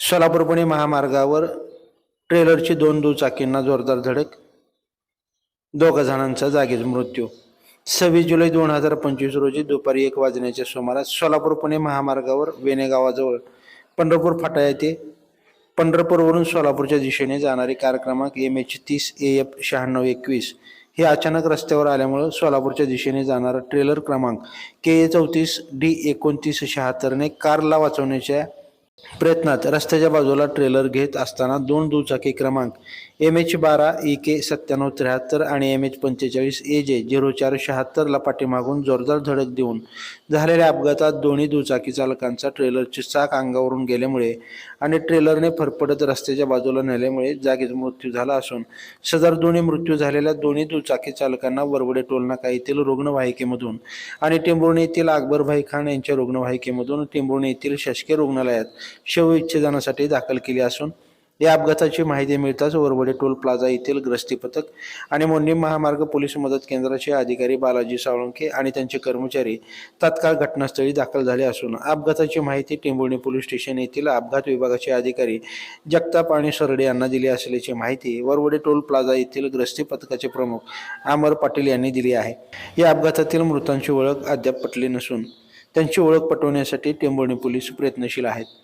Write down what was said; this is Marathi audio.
सोलापूर पुणे महामार्गावर ट्रेलरची दोन दुचाकींना जोरदार धडक. दोघा जणांचा जागीच मृत्यू. सव्वीस जुलै दोन हजार पंचवीस रोजी दुपारी एक वाजण्याच्या सुमारास सोलापूर पुणे महामार्गावर वेणेगावाजवळ पंढरपूर फाटा येथे पंढरपूरवरून सोलापूरच्या दिशेने जाणारी कार क्रमांक एम एच तीस ए एफ शहाण्णव एकवीस हे अचानक रस्त्यावर आल्यामुळं सोलापूरच्या दिशेने जाणारा ट्रेलर क्रमांक के ए चौतीस डी एकोणतीस शहात्तरने कारला वाचवण्याच्या प्रयत्नात रस्त्याच्या बाजूला ट्रेलर घेत असताना दोन दुचाकी क्रमांक एम एच बारा ई के सत्त्याण्णव त्र्याहत्तर आणि एम एच पंचेचाळीस ए जे झिरो चार शहात्तरला पाठीमागून जोरदार धडक देऊन झालेल्या अपघातात दोन्ही दुचाकी चालकांचा ट्रेलरची चाक अंगावरून गेल्यामुळे आणि ट्रेलरने फरफडत रस्त्याच्या बाजूला नेल्यामुळे जागीच मृत्यू झाला असून सदर दोन्ही मृत्यू झालेल्या दोन्ही दुचाकी चालकांना वरवडे टोलनाका येथील रुग्णवाहिकेमधून आणि टेंभुर्णी येथील अकबरभाई खान यांच्या रुग्णवाहिकेमधून टेंभुर्णी येथील शासकीय रुग्णालयात शवविच्छेदनासाठी दाखल केली असून या अपघाताची माहिती मिळताच वरवडे टोल प्लाझा येथील ग्रस्ती पथक आणि मोंडी महामार्ग पोलीस मदत केंद्राचे अधिकारी बालाजी साळुंखे आणि त्यांचे कर्मचारी तात्काळ घटनास्थळी दाखल झाले असून अपघाताची माहिती टेंभुर्णी पोलीस स्टेशन येथील अपघात विभागाचे अधिकारी जगताप आणि सरडे यांना दिली असल्याची माहिती वरवडे टोल प्लाझा येथील ग्रस्ती पथकाचे प्रमुख अमर पाटील यांनी दिली आहे. या अपघातातील मृतांची ओळख अद्याप पटली नसून त्यांची ओळख पटवण्यासाठी टेंभुर्णी पोलीस प्रयत्नशील आहेत.